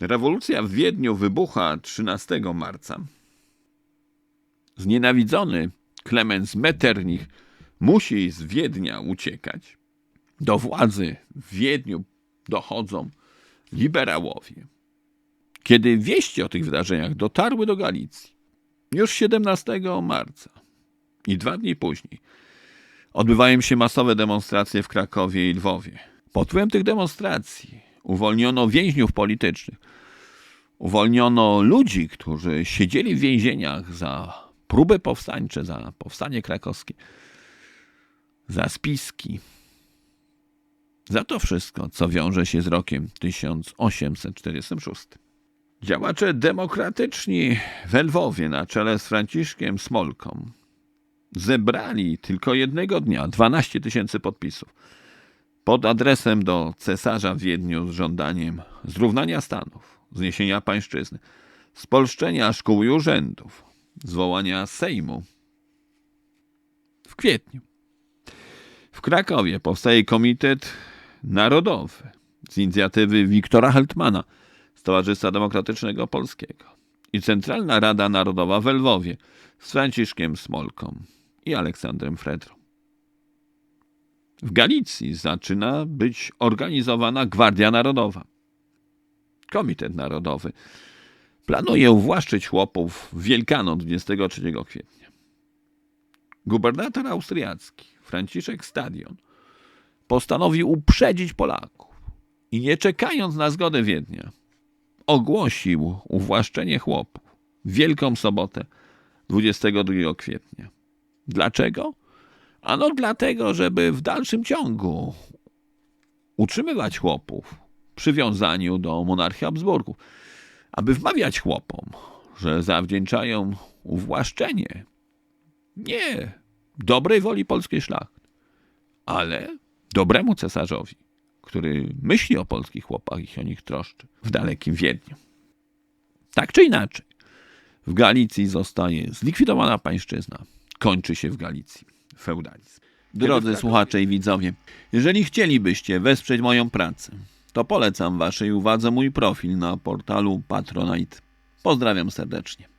Rewolucja w Wiedniu wybucha 13 marca. Znienawidzony Klemens Metternich musi z Wiednia uciekać. Do władzy w Wiedniu dochodzą liberałowie. Kiedy wieści o tych wydarzeniach dotarły do Galicji, już 17 marca i dwa dni później, odbywają się masowe demonstracje w Krakowie i Lwowie. Pod wpływem tych demonstracji uwolniono więźniów politycznych, uwolniono ludzi, którzy siedzieli w więzieniach za próby powstańcze, za powstanie krakowskie, za spiski, za to wszystko, co wiąże się z rokiem 1846. Działacze demokratyczni w Lwowie na czele z Franciszkiem Smolką zebrali tylko jednego dnia 12 tysięcy podpisów pod adresem do cesarza w Wiedniu z żądaniem zrównania stanów, zniesienia pańszczyzny, spolszczenia szkół i urzędów, zwołania Sejmu. W kwietniu w Krakowie powstaje Komitet Narodowy z inicjatywy Wiktora Heltmana z Towarzystwa Demokratycznego Polskiego i Centralna Rada Narodowa w Lwowie z Franciszkiem Smolką i Aleksandrem Fredrą. W Galicji zaczyna być organizowana Gwardia Narodowa. Komitet Narodowy planuje uwłaszczyć chłopów w Wielkanoc 23 kwietnia. Gubernator austriacki Franciszek Stadion postanowił uprzedzić Polaków i nie czekając na zgodę Wiednia, ogłosił uwłaszczenie chłopów w Wielką Sobotę 22 kwietnia. Dlaczego? Ano dlatego, żeby w dalszym ciągu utrzymywać chłopów przywiązaniu do monarchii Habsburgów, aby wmawiać chłopom, że zawdzięczają uwłaszczenie nie dobrej woli polskiej szlachty, ale dobremu cesarzowi, który myśli o polskich chłopach i się o nich troszczy w dalekim Wiedniu. Tak czy inaczej, w Galicji zostaje zlikwidowana pańszczyzna, kończy się w Galicji feudalizm. Drodzy słuchacze i widzowie, jeżeli chcielibyście wesprzeć moją pracę, to polecam waszej uwadze mój profil na portalu Patronite. Pozdrawiam serdecznie.